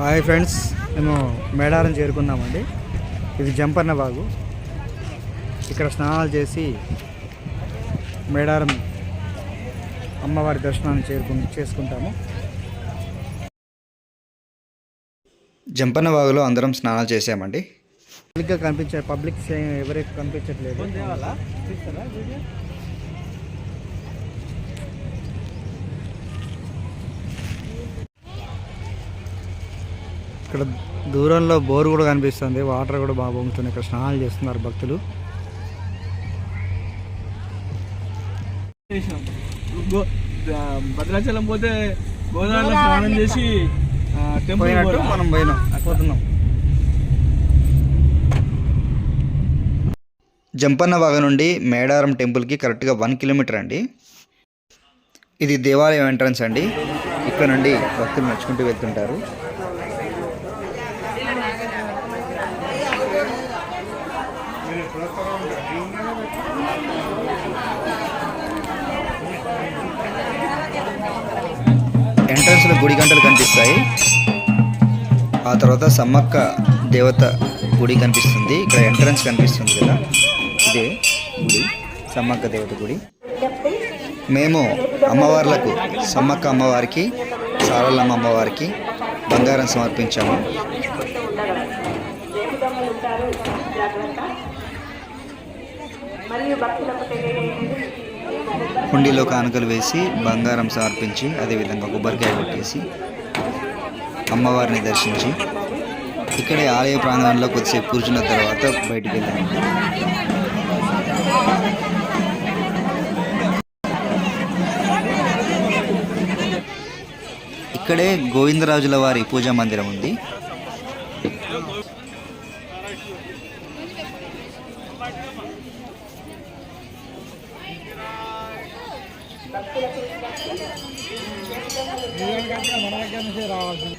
Hi friends మేము మేడారం చేరుకున్నామండి. ఇది జంపన్న బాగు. ఇక్కడ స్నానాలు చేసి మేడారం అమ్మవారి దర్శనాన్ని చేరుకు చేసుకుంటాము. జంపన్న వాగులో అందరం స్నానాలు చేసామండి. పబ్లిక్గా కనిపించే పబ్లిక్ ఎవరికి కనిపించట్లేదు. ఇక్కడ దూరంలో బోర్ కూడా కనిపిస్తుంది. వాటర్ కూడా బాగా పొంగుతుంది ఇక్కడ స్నానాలు చేస్తున్నారు భక్తులు. భద్రాచలం పోతే గోదావరిలో స్నానం చేసి టెంపుల్? మనం పోయినాం. పోతున్నాం. జంపన్న వాగు నుండి మేడారం టెంపుల్కి కరెక్ట్గా వన్ కిలోమీటర్ అండి. ఇది దేవాలయం ఎంట్రన్స్ అండి. ఇక్కడ నుండి భక్తులు నడుచుకుంటూ వెళ్తుంటారు. ఎంట్రన్స్లో గుడి గంటలు కనిపిస్తాయి. ఆ తర్వాత సమ్మక్క దేవత గుడి కనిపిస్తుంది. ఇక్కడ ఎంట్రన్స్ కనిపిస్తుంది కదా. ఇదే గుడి సమ్మక్క దేవత గుడి. మేము అమ్మవార్లకు సమ్మక్క అమ్మవారికి సారలమ్మ అమ్మవారికి బంగారం సమర్పించాము. హుండీలో కానుకలు వేసి బంగారం సమర్పించి అదేవిధంగా కొబ్బరికాయ కొట్టేసి అమ్మవారిని దర్శించి ఇక్కడే ఆలయ ప్రాంగణంలో కొద్దిసేపు కూర్చున్న తర్వాత బయటికి వెళ్ళాము ఇక్కడే గోవిందరాజుల వారి పూజా మందిరం ఉంది. ఏం కంటే మన దగ్గర నుంచి రావాల్సింది